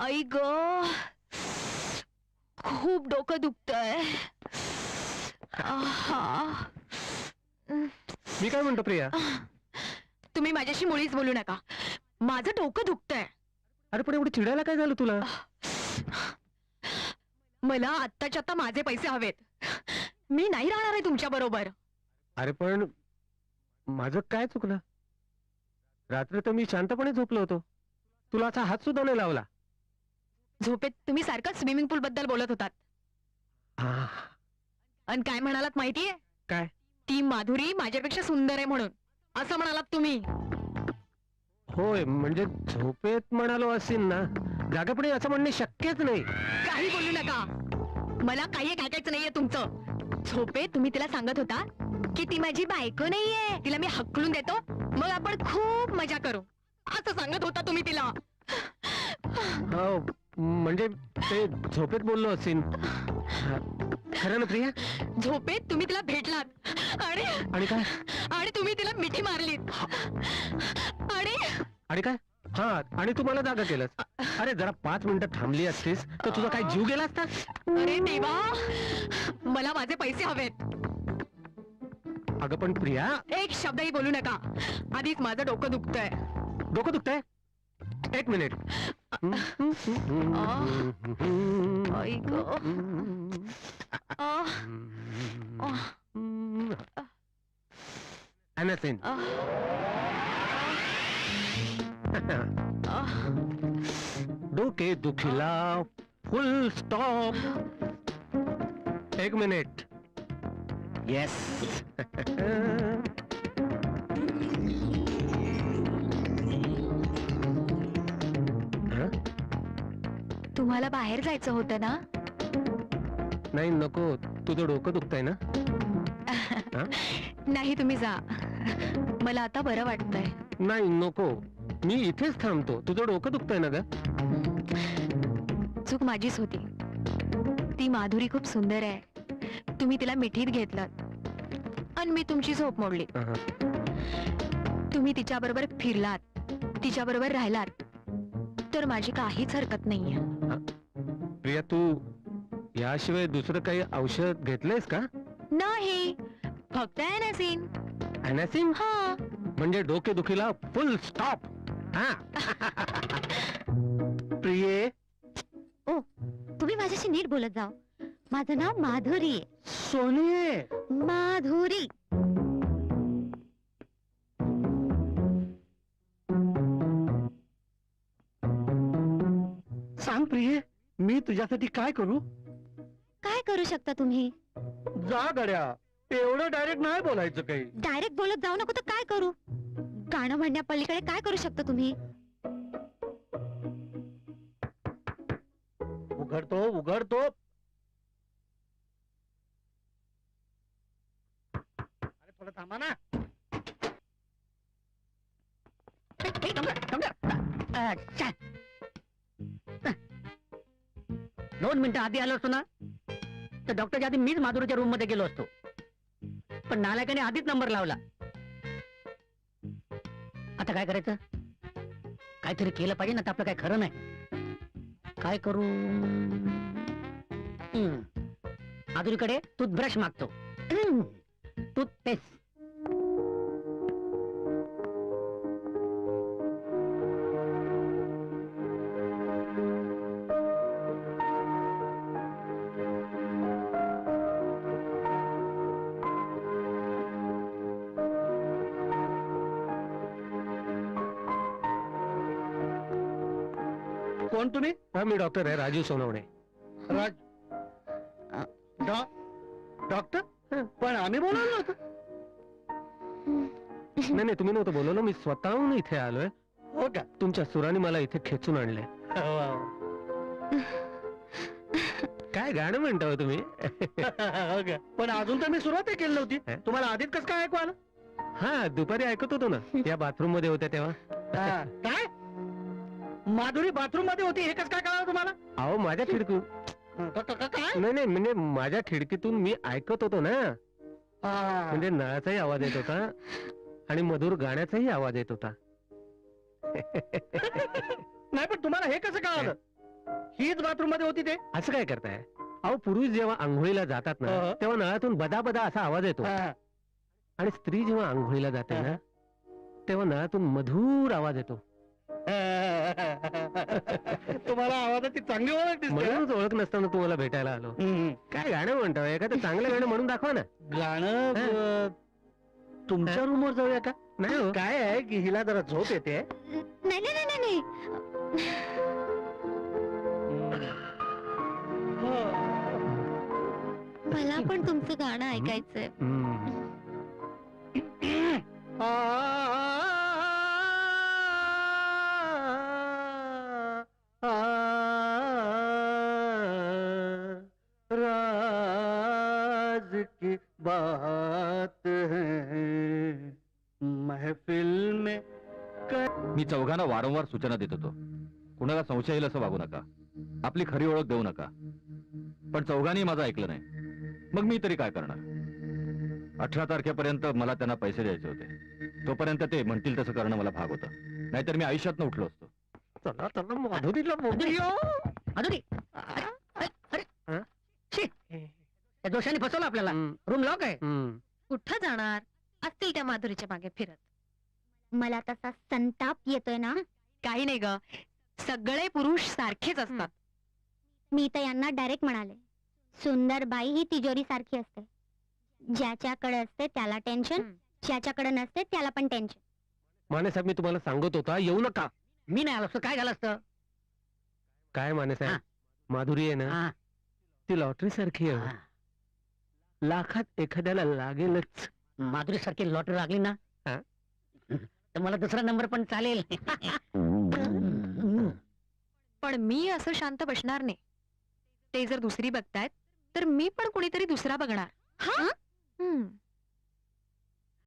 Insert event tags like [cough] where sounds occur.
आई ग. खूप डोकं दुखतंय. आहा. मी काय म्हणतो प्रिया? तुम्ही माझ्याशी मुळीच बोलू नका. माझं डोकं दुखतंय. अरे पण एवढी चिडायला काय झालं तुला? मला आत्ताच्या आता माझे पैसे हवेत. मी नाही राहणार आहे तुमच्या बरोबर. अरे पण माझं काय चुकलं? रात्री तर मी शांतपणे झोपलो होतो. तुला असा हात सुद्धा नाही लावला. झोपेत तुम्ही सारखं स्विमिंग पूल बद्दल बोलत होतात. आणि काय म्हणालात माहितीये? काय? ती माधुरी माझ्यापेक्षा सुंदर आहे म्हणून. असं म्हणालात तुम्ही. होय म्हणजे झोपेत म्हणालो असेल ना जागेपणे असं म्हणणे शक्यच नाही. काही बोलू नका. मला काही ऐकायचं नाहीये तुमचं. झोपे तुम्ही तिला सांगत होता की ती माझी बायको नाहीये. तिला मी हकलून देतो. मग आपण खूप मजा करू. असं सांगत होता तुम्ही तिला. हो. म्हणजे ते झोपेत बोललो असेल. खरं ना प्रिया? झोपेत तुम्ही तिला भेटलात. आणि आणि काय? आणि तुम्ही तिला मिठी मारलीत. आणि आणि काय? हा आणि तू मला जागा केलंस. अरे जरा पाच मिनिटं थांबली असतीस तर तुझा काय जीव गेला असता? अरे देवा मला माझे पैसे हवेत. अगं पण प्रिया एक शब्दही बोलू नका. आधीच माझं डोकं दुखतंय. डोकं दुखतंय? एक मिनिट आई ग. आह, अॅनासिन आह, आह. डोके दुखीला फुल स्टॉप एक मिनिट येस तुम्हाला बाहेर जायचं होतं ना? नाही नको. तुझं डोकं दुखतंय ना? नाही तुम्ही जा. मला आता बरं वाटतंय. नाही नको. मी इथेच थांबतो. तुझं डोकं दुखतंय ना ग? चूक माझीच होती. ती माधुरी खूप सुंदर आहे. तुम्ही तिला मिठीत घेतलात. आणि मी तुमची झोप मोडली. अहं. तुम्ही तिच्या बरोबर फिरलात. तिच्या बरोबर राहिलात. तर माझी काहीच हरकत नाहीये. प्रिया तू याशिवाय दुसरं काही औषध घेतलंयस का? नाही. फक्त अॅनासिन. अॅनासिन? हा. म्हणजे डोके दुखीला फुल स्टॉप हा. [laughs] प्रिये. तुम्ही माझ्याशी नीट बोलत जाओ माझं नाव माधुरी आहे. सोनी माधुरी. तुझ्यासाठी काय करू? काय करू शकता तुम्ही? जा गड्या. एवढं डायरेक्ट नाही बोलायचं काही. डायरेक्ट बोलत जाऊ नको तर काय करू? गाणं म्हणण्या पलीकडे काय करू शकता तुम्ही? उघडतो उघडतो. अरे थोडं थांबा ना. दोन मिनिटं आधी आलो असतो ना तर डॉक्टरच्या आधी मीच माधुरीच्या रूममध्ये गेलो असतो. पण नालायकाने आधीच नंबर लावला. आता काय करायचं? काहीतरी केलं पाहिजे ना तर आपलं काय खरं नाही. काय करू? हम्म. माधुरीकडे टूथब्रश मागतो. टूथपेस्ट कोण तुम्ही हा मी डॉक्टर आहे राजू सोनवणे। राज डॉक्टर? पण आम्ही बोलवलं नव्हतं. नाही नाही तुम्ही नव्हतं बोलवलं मी स्वतःहून इथे आलोय. हो का? तुमच्या सुराने मला इथे खेचून आणले काय गाणं म्हणता हो तुम्ही? पण अजून तर मी सुरुवात केली नव्हती. हे? तुम्हाला आधीच कसं काय ऐकू आलं? हा दुपारी ऐकत होतो ना. या बाथरूममध्ये होत्या तेव्हा. काय? माधुरी बाथरूममध्ये होती हे कसं काय कळालं तुम्हाला? अहो माझ्या खिडकीतून क- क- क- काय? नाही नाही म्हणजे माझ्या खिडकीतून मी ऐकत होतो ना. म्हणजे म्हणजे नळाचाही आवाज येत होता आणि मधुर गाण्याचाही आवाज येत होता. [laughs] नाही पण तुम्हाला हे कसं कळालं? हीच बाथरूममध्ये होती ते. असं काय करताय? अहो पुरुष जेव्हा आंघोळीला जातात ना. तेव्हा नळातून बदा बदा असा आवाज येतो. हा. आणि स्त्री जेव्हा आंघोळीला जाते ना तेव्हा नळातून मधुर आवाज येतो. तुम्हाला आवाजाची चांगली ओळख दिसते म्हणूनच ओळख नसताना तुम्हाला भेटायला आलो. हम्म. काय गाणं म्हणतोय? एखादं चांगलं गाणं म्हणून दाखवा ना. गाणं अं, तुमच्या रूमवर जाऊया का? नाही हो. काय आहे की हिला जरा झोप येते? नाही नाही नाही नाही, मला पण तुमचं गाणं ऐकायचंय. हम्म. राज की बात है। महफिल में मी चौघांना वारंवार सूचना देत होतो. कुणाला संशय येईल असं वागू नका. आपली खरी ओळख देऊ नका. पण चौघांनी माझं ऐकलं नाही. मग मी तरी काय करणार? अठरा तारखेपर्यंत मला त्यांना पैसे द्यायचे होते. तोपर्यंत ते म्हणतील तसं करणं मला भाग होतं. नाहीतर मी आयुष्यात उठलो असतो. चला चला माधुरीला बघूया अधुरी अरे अरे हं? शी. त्या दोषाने फसवलं आपल्याला. हम्म, रूम लॉक आहे. हम्म. कुठं जाणार? असतील त्या माधुरीच्या मागे फिरत. मला तसा संताप येतोय ना? काही नाही ग. सगळे पुरुष सारखेच असतात. मी तर यांना डायरेक्ट म्हणाले. सुंदर बाई ही तिजोरी सारखी असते. ज्याच्याकडे असते त्याला टेन्शन हम्म. ज्याच्याकडे नसते त्याला पण टेन्शन माने साहेब मी तुम्हाला सांगत होता येऊ नका. मी नाही आलो असतो काय झालं असतं? काय माने साहेब? माधुरी आहे ना? हा, ती लॉटरी सारखी आहे. हा. लाखात एखाद्याला लागेलच माधुरी सारखी लॉटरी लागली ना हा? तर मला दुसरा नंबर पण चालेल पण मी असं शांत बसणार नाही ते जर दुसरी बघतायत तर मी पण कुणीतरी दुसरा बघणार हं? हम्म.